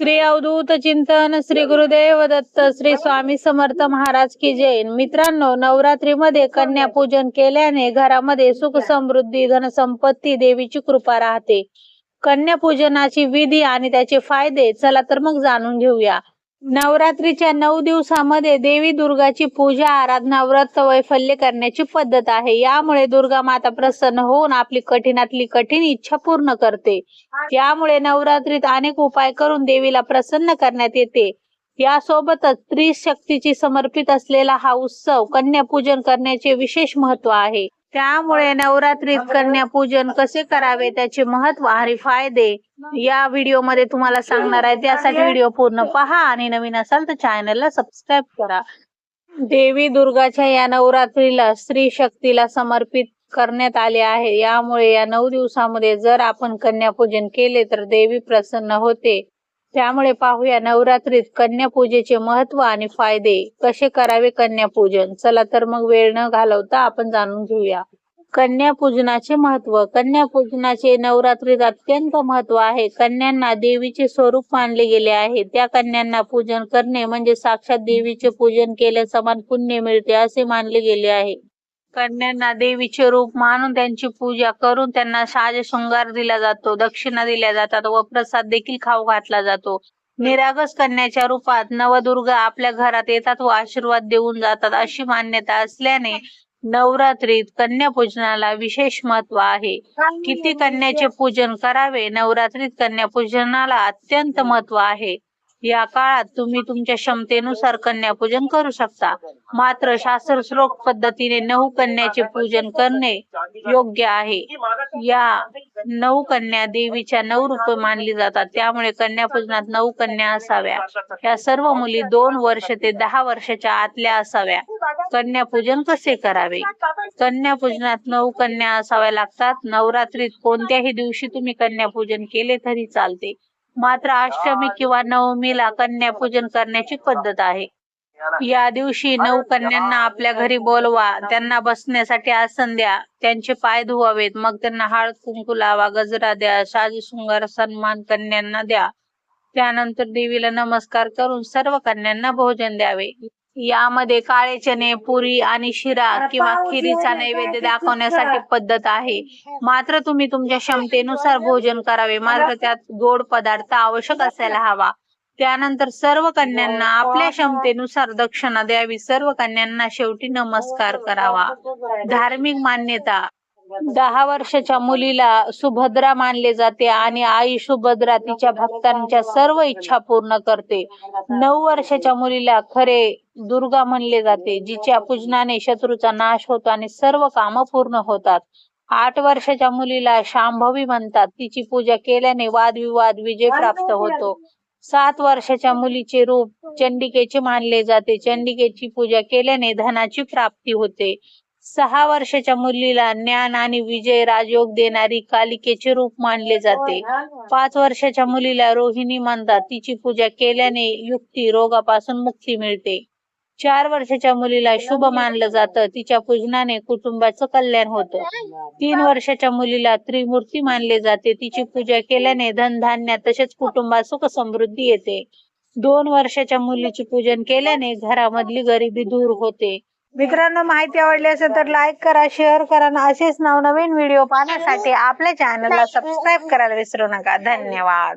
श्री अवधूत चिंतन श्री गुरुदेव दत्त श्री स्वामी समर्थ महाराज की जैन मित्रांनो नवरात्रीमध्ये कन्या पूजन केल्याने घरामध्ये सुख समृद्धी धनसंपत्ती देवीची कृपा राहते. कन्या पूजनाची विधी आणि त्याचे फायदे चला तर मग जाणून घेऊया. नवरात्रीच्या नऊ दिवसामध्ये देवी दुर्गाची पूजा आराधना व्रत वैफल्य करण्याची पद्धत आहे. यामुळे दुर्गा माता प्रसन्न होऊन आपली कठीणातली कठीण इच्छा पूर्ण करते. यामुळे नवरात्रीत अनेक उपाय करून देवीला प्रसन्न करण्यात येते. यासोबतच स्त्री शक्तीची समर्पित असलेला हा उत्सव कन्या पूजन करण्याचे विशेष महत्त्व आहे. त्यामुळे नवरात्रीत कन्या पूजन कसे करावे? त्याचे महत्त्व आणि फायदे या व्हिडिओमध्ये तुम्हाला सांगणार आहे. त्यासाठी व्हिडिओ पूर्ण पहा आणि नवीन असाल तर चॅनलला सबस्क्राईब करा. देवी दुर्गाच्या या नवरात्रीला स्त्री शक्तीला समर्पित करण्यात आले आहे. यामुळे या नऊ दिवसामध्ये जर आपण कन्या पूजन केले तर देवी प्रसन्न होते. त्यामुळे पाहूया नवरात्रीत कन्यापूजेचे महत्त्व आणि फायदे. कसे करावे कन्यापूजन? चला तर मग वेळ न घालवता आपण जाणून घेऊया. कन्यापूजनाचे महत्त्व कन्यापूजनाचे नवरात्रीत अत्यंत महत्त्व आहे. कन्यांना देवीचे स्वरूप मानले गेले आहे. त्या कन्यांना पूजन करणे म्हणजे साक्षात देवीचे पूजन केले समान पुण्य मिळते असे मानले गेले आहे. कन्यांना देवीचे रूप मानून त्यांची पूजा करून त्यांना साज शृंगार दिला जातो दक्षिणा दिल्या जातात व प्रसाद देखील खाऊ घातला जातो. निरागस कन्याच्या रूपात नवदुर्गा आपल्या घरात येतात व आशीर्वाद देऊन जातात अशी मान्यता असल्याने नवरात्रीत कन्या पूजनाला विशेष महत्त्व आहे. किती कन्याचे पूजन करावे? नवरात्रीत कन्या पूजनाला अत्यंत महत्त्व आहे. या काळात तुम्ही तुमच्या क्षमतेनुसार कन्या पूजन करू शकता. मात्र शास्त्र श्लोक पद्धतीने नऊ कन्याचे पूजन करणे योग्य आहे. या नऊ कन्या देवीच्या नऊ रूप मानली जातात. त्यामुळे कन्या पूजनात नऊ कन्या असाव्या. या सर्व मुली दोन वर्ष ते दहा वर्षाच्या आतल्या असाव्या. कन्या पूजन कसे करावे? कन्या पूजनात नऊ कन्या असाव्या लागतात. नवरात्रीत कोणत्याही दिवशी तुम्ही कन्या पूजन केले तरी चालते. मात्र अष्टमी किंवा नवमीला कन्या पूजन करण्याची पद्धत आहे. या दिवशी नऊ कन्यांना आपल्या घरी बोलवा त्यांना बसण्यासाठी आसन द्या त्यांचे पाय धुवावेत मग त्यांना हळद कुंकू लावा गजरा द्या साजी शृंगार सन्मान कन्यांना द्या. त्यानंतर देवीला नमस्कार करून सर्व कन्यांना भोजन द्यावे. यामध्ये काळे चणे पुरी आणि शिरा किंवा खिरीचा नैवेद्य दाखवण्यासाठी पद्धत आहे. मात्र तुम्ही तुमच्या क्षमतेनुसार भोजन करावे. मात्र त्यात गोड पदार्थ आवश्यक असायला हवा. त्यानंतर सर्व कन्यांना आपल्या क्षमतेनुसार दक्षिणा द्यावी. सर्व कन्यांना शेवटी नमस्कार करावा. धार्मिक मान्यता दहा वर्षाच्या मुलीला सुभद्रा मानले जाते आणि आई सुभद्रा तिच्या भक्तांच्या सर्व इच्छा पूर्ण करते. नऊ वर्षाच्या मुलीला खरे दुर्गा म्हणले जाते जिच्या पूजनाने शत्रूचा नाश होतो आणि सर्व कामं पूर्ण होतात. आठ वर्षाच्या मुलीला शांभवी म्हणतात तिची पूजा केल्याने वादविवाद विजय प्राप्त होतो. सात वर्षाच्या मुलीचे रूप चंडिकेचे मानले जाते चंडिकेची पूजा केल्याने धनाची प्राप्ती होते. सहा वर्षाच्या मुलीला ज्ञान आणि विजय राजयोग देणारी कालिकेचे रूप मानले जाते. पाच वर्षाच्या मुलीला रोहिणी म्हणतात. तिची पूजा केल्याने युक्ती रोगापासून मुक्ती मिळते. चार वर्षाच्या मुलीला शुभ मानलं जातं. तिच्या पूजनाने कुटुंबाचं कल्याण होतं. तीन वर्षाच्या मुलीला त्रिमूर्ती मानले जाते. तिची पूजा केल्याने धनधान्य तसेच कुटुंबात सुख समृद्धी येते. दोन वर्षाच्या मुलीचे पूजन केल्याने घरामधली गरिबी दूर होते. मित्रांनो माहिती आवडली असेल तर लाईक करा शेअर करा आणि असेच नवनवीन व्हिडिओ पाहण्यासाठी आपल्या चॅनलला सबस्क्राईब करायला विसरू नका. धन्यवाद.